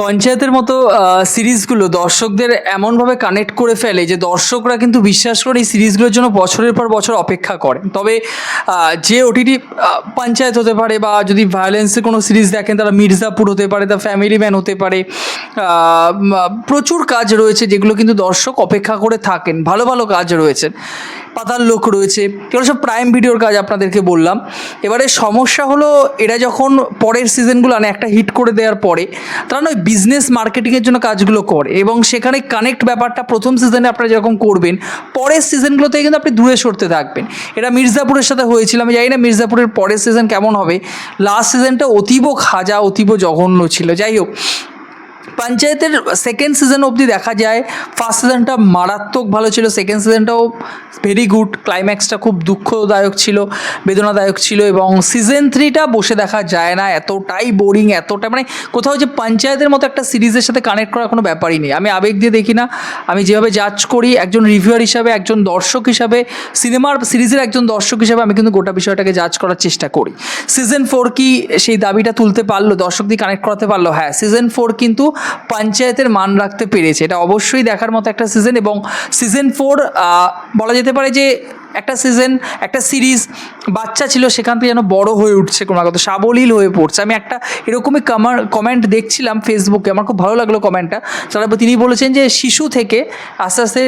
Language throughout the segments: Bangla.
পঞ্চায়েতের মতো সিরিজগুলো দর্শকদের এমনভাবে কানেক্ট করে ফেলে যে দর্শকরা কিন্তু বিশ্বাস করে এই সিরিজগুলোর জন্য বছরের পর বছর অপেক্ষা করে তবে যে ওটিটি পঞ্চায়েত হতে পারে বা যদি ভায়োলেন্সের কোনো সিরিজ দেখেন, তারা মির্জাপুর হতে পারে তা ফ্যামিলি ম্যান হতে পারে প্রচুর কাজ রয়েছে যেগুলো কিন্তু দর্শক অপেক্ষা করে থাকেন। ভালো ভালো কাজ রয়েছে। পাতার লোক রয়েছে। এগুলো সব প্রাইম ভিডিওর কাজ আপনাদেরকে বললাম। এবারে সমস্যা হলো, এরা যখন পরের সিজনগুলো আনে, একটা হিট করে দেওয়ার পরে, তারা নয় বিজনেস মার্কেটিংয়ের জন্য কাজগুলো করে। এবং সেখানে কানেক্ট ব্যাপারটা প্রথম সিজনে আপনারা যেরকম করবেন, পরের সিজনগুলোতে কিন্তু আপনি দূরে সরতে থাকবেন। এটা মির্জাপুরের সাথে হয়েছিল, আমি জানি না মির্জাপুরের পরের সিজন কেমন হবে। লাস্ট সিজনটা অতীব খাজা, অতীব জঘন্য ছিল। যাই হোক পঞ্চায়েতের সেকেন্ড সিজন অবধি দেখা যায়। ফার্স্ট সিজনটা মারাত্মক ভালো ছিল সেকেন্ড সিজনটাও ভেরি গুড ক্লাইম্যাক্সটা খুব দুঃখদায়ক ছিল, বেদনাদায়ক ছিল এবং সিজন থ্রিটা বসে দেখা যায় না। এতটাই বোরিং এতটা মানে কোথাও যে পঞ্চায়েতের মতো একটা সিরিজের সাথে কানেক্ট করার কোনো ব্যাপারই নেই। আমি আবেগ দিয়ে দেখি না। আমি যেভাবে জাজ করি, একজন রিভিউয়ার হিসাবে, একজন দর্শক হিসাবে সিনেমার সিরিজের একজন দর্শক হিসাবে আমি কিন্তু গোটা বিষয়টাকে জাজ করার চেষ্টা করি। সিজন ফোর কি সেই দাবিটা তুলতে পারল, দর্শক দিয়ে কানেক্ট করাতে পারল? হ্যাঁ সিজন ফোর কিন্তু পঞ্চায়েতের মান রাখতে পেরেছে। এটা অবশ্যই দেখার মতো একটা সিজন এবং সিজন ফোর বলা যেতে পারে যে একটা সিজন একটা সিরিজ বাচ্চা ছিল সেখান থেকে যেন বড় হয়ে উঠছে ক্রমাগত, সাবলীল হয়ে পড়ছে। আমি একটা এরকমই কমার কমেন্ট দেখছিলাম ফেসবুকে আমার খুব ভালো লাগল কমেন্টটা তারা তিনি বলেছেন যে, শিশু থেকে আস্তে আস্তে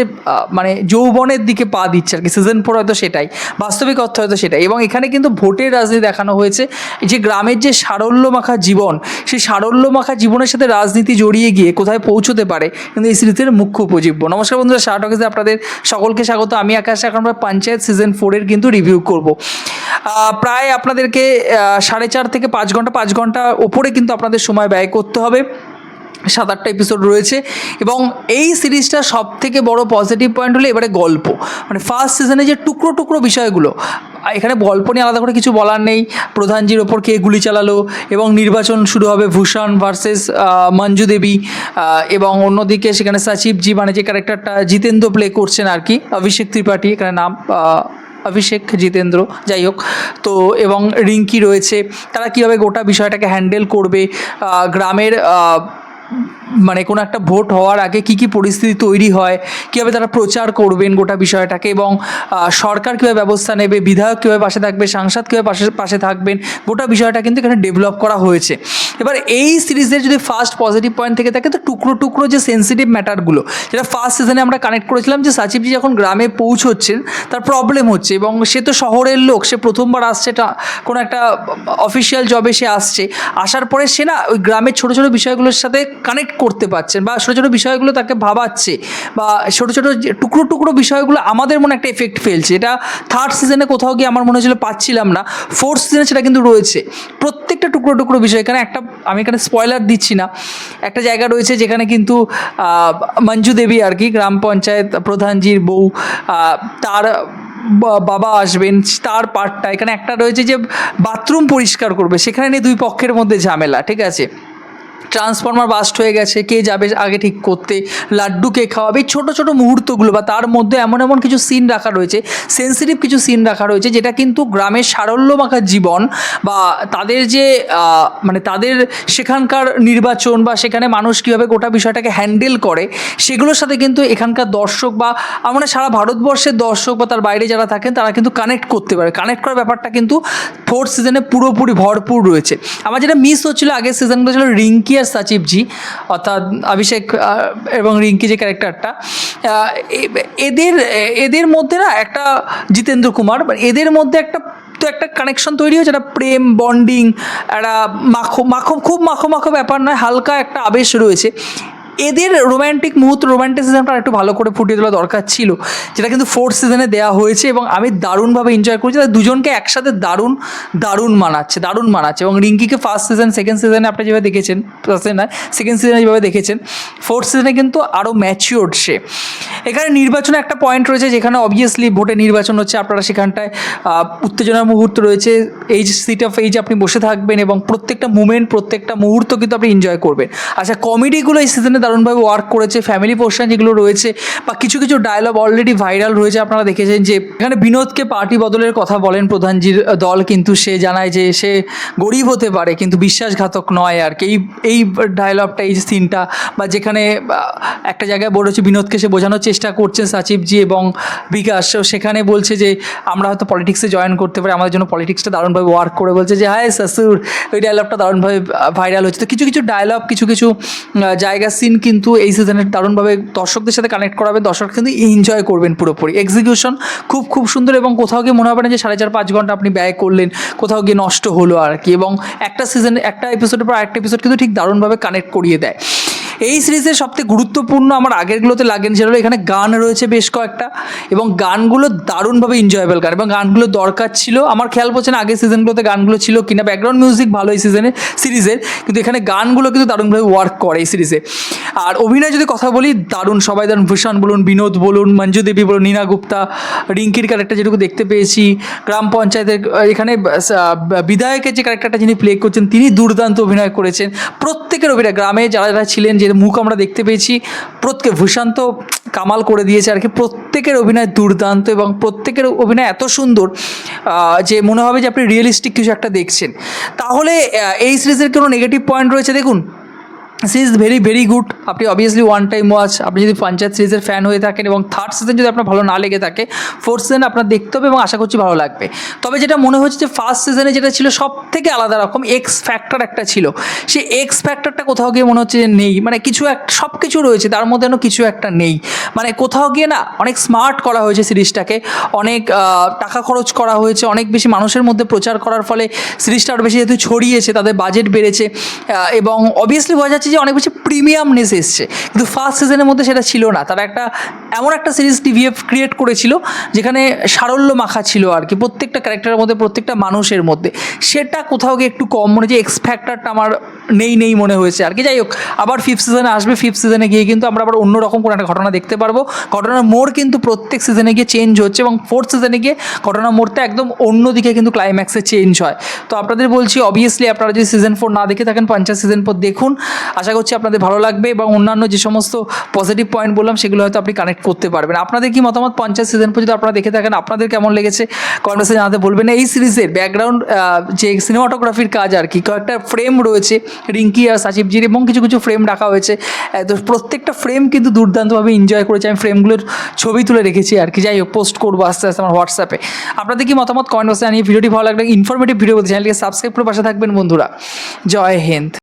মানে যৌবনের দিকে পা দিচ্ছে আর কি সিজন ফোর হয়তো সেটাই, বাস্তবিক অর্থ হয়তো সেটাই। এবং এখানে কিন্তু ভোটের রাজনীতি দেখানো হয়েছে যে, গ্রামের যে সারল্য মাখা জীবন, সেই সারল্য মাখা জীবনের সাথে রাজনীতি জড়িয়ে গিয়ে কোথায় পৌঁছতে পারে, কিন্তু এই সিরিজের মুখ্য উপজীব্য। নমস্কার বন্ধুরা শাহ টকেসে আপনাদের সকলকে স্বাগত। আমি আকাশ, এখন আমরা পঞ্চায়েত সিজন ফোরের কিন্তু রিভিউ করব। প্রায় আপনাদেরকে সাড়ে চার থেকে পাঁচ ঘণ্টা পাঁচ ঘণ্টা ওপরে কিন্তু আপনাদের সময় ব্যয় করতে হবে। সাত আটটা এপিসোড রয়েছে এবং এই সিরিজটা সব থেকে বড় পজিটিভ পয়েন্ট হলো এবারে গল্প। মানে ফার্স্ট সিজনে যে টুকরো টুকরো বিষয়গুলো, এখানে গল্প নিয়ে আলাদা করে কিছু বলার নেই। প্রধানজির ওপর কে গুলি চালালো এবং নির্বাচন শুরু হবে ভূষণ ভার্সেস মঞ্জু দেবী এবং অন্যদিকে সেখানে সচিবজি মানে যে ক্যারেক্টারটা জিতেন্দ্র প্লে করছেন আর কি, অভিষেক ত্রিপাঠী, এখানে নাম অভিষেক জিতেন্দ্র, যাই হোক। তো এবং রিঙ্কি রয়েছে, তারা কীভাবে গোটা বিষয়টাকে হ্যান্ডেল করবে গ্রামের মানে কোনো একটা ভোট হওয়ার আগে কি কি পরিস্থিতি তৈরি হয়, কীভাবে তারা প্রচার করবেন গোটা বিষয়টাকে এবং সরকার কীভাবে ব্যবস্থা নেবে, বিধায়ক কীভাবে পাশে থাকবে, সাংসদ কীভাবে পাশে পাশে থাকবেন, গোটা বিষয়টা কিন্তু এখানে ডেভেলপ করা হয়েছে। এবার এই সিরিজের যদি ফার্স্ট পজিটিভ পয়েন্ট থেকে থাকে, তো টুকরো টুকরো যে সেন্সিটিভ ম্যাটারগুলো যেটা ফার্স্ট সিজনে আমরা কানেক্ট করেছিলাম যে সাচিবজি যখন গ্রামে পৌঁছচ্ছেন, তার প্রবলেম হচ্ছে এবং সে তো শহরের লোক, সে প্রথমবার আসছে কোনো একটা অফিসিয়াল জবে সে আসছে, আসার পরে সে না ওই গ্রামের ছোটো ছোটো বিষয়গুলোর সাথে কানেক্ট করতে পারছেন বা ছোটো ছোটো বিষয়গুলো তাকে ভাবাচ্ছে বা ছোটো ছোটো টুকরো টুকরো বিষয়গুলো আমাদের মনে একটা এফেক্ট ফেলছে। এটা থার্ড সিজনে কোথাও গিয়ে আমার মনে হচ্ছিল পাচ্ছিলাম না। ফোর্থ সিজনে সেটা কিন্তু রয়েছে। প্রত্যেকটা টুকরো টুকরো বিষয়, এখানে একটা, আমি এখানে স্পয়লার দিচ্ছি না। একটা জায়গা রয়েছে যেখানে কিন্তু মঞ্জু দেবী আর কি, গ্রাম পঞ্চায়েত প্রধানজির বউ তার বাবা আসবেন, তার পার্টটা এখানে একটা রয়েছে যে বাথরুম পরিষ্কার করবে। সেখানে নিয়ে দুই পক্ষের মধ্যে ঝামেলা, ঠিক আছে? ট্রান্সফরমার বাস্ট হয়ে গেছে, কে যাবে আগে ঠিক করতে, লাড্ডু কে খাওয়াবে, এই ছোটো ছোটো মুহূর্তগুলো বা তার মধ্যে এমন এমন কিছু সিন রাখা রয়েছে সেন্সিটিভ কিছু সিন রাখা রয়েছে, যেটা কিন্তু গ্রামের সারল্য মাখা জীবন বা তাদের যে মানে তাদের সেখানকার নির্বাচন বা সেখানে মানুষ কীভাবে গোটা বিষয়টাকে হ্যান্ডেল করে, সেগুলোর সাথে কিন্তু এখানকার দর্শক বা আমরা সারা ভারতবর্ষের দর্শক বা তার বাইরে যারা থাকেন, তারা কিন্তু কানেক্ট করতে পারে। কানেক্ট করার ব্যাপারটা কিন্তু ফোর্থ সিজনে পুরোপুরি ভরপুর রয়েছে। আমার যেটা মিস হচ্ছিল আগের সিজনগুলো ছিল রিঙ্কি আর সাচিবজি অর্থাৎ অভিষেক এবং রিঙ্কি যে ক্যারেক্টারটা এদের এদের মধ্যে না একটা জিতেন্দ্র কুমার এদের মধ্যে একটা, তো একটা কানেকশন তৈরি হয়েছে, একটা প্রেম বন্ডিং একটা মাখো মাখো, খুব মাখো মাখো ব্যাপার নয়, হালকা একটা আবেশ রয়েছে। এদের রোম্যান্টিক মুহূর্ত রোম্যান্টিসিজমটা একটু ভালো করে ফুটিয়ে তোলা দরকার ছিল, যেটা কিন্তু ফোর্থ সিজনে দেওয়া হয়েছে এবং আমি দারুণভাবে এনজয় করেছি। তাদের দুজনকে একসাথে দারুণ দারুণ মানাচ্ছে দারুণ মানাচ্ছে এবং রিঙ্কিকে ফার্স্ট সিজন সেকেন্ড সিজনে আপনি যেভাবে দেখেছেন ফার্স্ট না সেকেন্ড সিজনে যেভাবে দেখেছেন ফোর্থ সিজনে কিন্তু আরও ম্যাচিওর্ড সে। এখানে নির্বাচনে একটা পয়েন্ট রয়েছে যেখানে অবভিয়াসলি ভোটে নির্বাচন হচ্ছে, আপনারা সেখানটায় উত্তেজনার মুহূর্ত রয়েছে এই সিট অফ এইজ আপনি বসে থাকবেন এবং প্রত্যেকটা মুমেন্ট প্রত্যেকটা মুহূর্ত কিন্তু আপনি এনজয় করবেন। আচ্ছা কমেডিগুলো এই সিজনে দারুণভাবে ওয়ার্ক করেছে ফ্যামিলি পোর্শন যেগুলো রয়েছে বা কিছু কিছু ডায়লগ অলরেডি ভাইরাল রয়েছে আপনারা দেখেছেন যে এখানে বিনোদকে পার্টি বদলের কথা বলেন প্রধানজির দল কিন্তু সে জানায় যে সে গরিব হতে পারে কিন্তু বিশ্বাসঘাতক নয় আর কি। এই এই ডায়লগটা এই সিনটা বা যেখানে একটা জায়গায় বলেছে বিনোদকে সে বোঝানোর চেষ্টা করছেন সাচিবজি এবং বিকাশ সেখানে বলছে যে আমরা হয়তো পলিটিক্সে জয়েন করতে পারি আমাদের জন্য পলিটিক্সটা দারুণভাবে ওয়ার্ক করে বলছে যে হায় শাশুর ওই ডায়লগটা দারুণভাবে ভাইরাল হচ্ছে তো কিছু কিছু ডায়লগ কিছু কিছু আহ, জায়গার সিন কিন্তু এই সিজনের দারুণভাবে দর্শকদের সাথে কানেক্ট করাবে। দর্শক কিন্তু এনজয় করবেন পুরোপুরি। এক্সিকিউশন খুব খুব সুন্দর এবং কোথাও গিয়ে মনে হবে না যে সাড়ে চার, পাঁচ ঘণ্টা আপনি ব্যয় করলেন, কোথাও গিয়ে নষ্ট হলো আর কি। এবং একটা সিজন একটা এপিসোডের পর একটা এপিসোড কিন্তু ঠিক দারুণভাবে কানেক্ট করিয়ে দেয়। এই সিরিজের সবথেকে গুরুত্বপূর্ণ আমার আগেরগুলোতে লাগেনি সেটা এখানে গান রয়েছে বেশ কয়েকটা এবং গানগুলো দারুণভাবে এনজয়েবল গান এবং গানগুলো দরকার ছিল। আমার খেয়াল পড়ছে না আগের সিজনগুলোতে গানগুলো ছিল কিনা। ব্যাকগ্রাউন্ড মিউজিক ভালো এই সিজনে সিরিজের, কিন্তু এখানে গানগুলো কিন্তু দারুণভাবে ওয়ার্ক করে এই সিরিজে। আর অভিনয় যদি কথা বলি, দারুণ। সবাই দারুণ। ভূষণ বলুন, বিনোদ বলুন, মঞ্জু দেবী বলুন, নীনা গুপ্তা, রিঙ্কির ক্যারেক্টার যেটুকু দেখতে পেয়েছি, গ্রাম পঞ্চায়েতের, এখানে বিধায়কের যে ক্যারেক্টারটা যিনি প্লে করছেন, তিনি দুর্দান্ত অভিনয় করেছেন। প্রত্যেকের অভিনয়, গ্রামে যারা যারা ছিলেন, যে মুখ আমরা দেখতে পেয়েছি। প্রত্যেকে ভূষান্ত কামাল করে দিয়েছে আর কি। প্রত্যেকের অভিনয় দুর্দান্ত এবং প্রত্যেকের অভিনয় এত সুন্দর যে মনে হবে যে আপনি রিয়েলিস্টিক কিছু একটা দেখছেন। তাহলে এই সিরিজের কোনো নেগেটিভ পয়েন্ট রয়েছে দেখুন? সিরিজ ভেরি ভেরি গুড আপনি অবভিয়াসলি ওয়ান টাইম ওয়াচ আপনি যদি পঞ্চায়েত সিরিজের ফ্যান হয়ে থাকেন এবং থার্ড সিজন যদি আপনার ভালো না লেগে থাকে ফোর্থ সিজন আপনার দেখতে হবে এবং আশা করছি ভালো লাগবে। তবে যেটা মনে হচ্ছে যে ফার্স্ট সিজনে যেটা ছিল সব থেকে আলাদা রকম এক্স ফ্যাক্টর একটা ছিল। সেই এক্স ফ্যাক্টরটা কোথাও গিয়ে মনে হচ্ছে যে নেই। মানে কিছু এক সব কিছু রয়েছে, তার মধ্যে কিছু একটা নেই। মানে কোথাও গিয়ে না অনেক স্মার্ট করা হয়েছে সিরিজটাকে, অনেক টাকা খরচ করা হয়েছে, অনেক বেশি মানুষের মধ্যে প্রচার করার ফলে সিরিজটা আরও বেশি যেহেতু ছড়িয়েছে, তাদের বাজেট বেড়েছে এবং অবভিয়াসলি বোঝা যাচ্ছে যে অনেক বেশি প্রিমিয়ামনেস এসছে, কিন্তু ফার্স্ট সিজনের মধ্যে সেটা ছিল না। তারা একটা এমন একটা সিরিজ টিভিএফ ক্রিয়েট করেছিল, যেখানে সারল্য মাখা ছিল আর কি, প্রত্যেকটা ক্যারেক্টারের মধ্যে, প্রত্যেকটা মানুষের মধ্যে। সেটা কোথাও গিয়ে একটু কম, মনে যে এক্স ফ্যাক্টরটা আমার নেই নেই মনে হয়েছে আর কি। যাই হোক, আবার ফিফথ সিজনে আসবে ফিফথ সিজনে গিয়ে কিন্তু আমরা আবার অন্যরকম কোনো একটা ঘটনা দেখতে পারব। ঘটনার মোড় কিন্তু প্রত্যেক সিজনে গিয়ে চেঞ্জ হচ্ছে এবং ফোর্থ সিজনে গিয়ে ঘটনার মোড়টা একদম অন্যদিকে কিন্তু ক্লাইম্যাক্সে চেঞ্জ হয়। তো আপনাদের বলছি অবভিয়াসলি আপনারা যদি সিজন ফোর না দেখে থাকেন, পঞ্চাশ সিজন ফোর দেখুন। আশা করছি আপনাদের ভালো লাগবে এবং অন্যান্য যে সমস্ত পজিটিভ পয়েন্ট বললাম, সেগুলো হয়তো আপনি কানেক্ট করতে পারবেন। আপনাদের কি মতামত? পঞ্চাশ সিজন পর যদি আপনারা দেখে থাকেন, আপনাদের কেমন লেগেছে? কমেন্টসে জানাতে বলবেন এই সিরিজের ব্যাকগ্রাউন্ড যে সিনেমাটোগ্রাফির কাজ আর কি, কয়েকটা ফ্রেম রয়েছে, রিঙ্কি আর সাচিবজির এবং কিছু কিছু ফ্রেম রাখা হয়েছে। তো প্রত্যেকটা ফ্রেম কিন্তু দুর্দান্তভাবে এনজয় করেছে, আমি ফ্রেমগুলোর ছবি তুলে রেখেছি আর কি। যাই হোক পোস্ট করব আস্তে আস্তে আমার হোয়াটসঅ্যাপে আপনাদের কি মতামত? কমেন্ট বক্সে জানিয়ে ভিডিওটি ভালো লাগলে ইনফরমেটিভ ভিডিও বলতে চ্যানেলকে সাবস্ক্রাইব করে পাশে থাকবেন বন্ধুরা। জয় হিন্দ।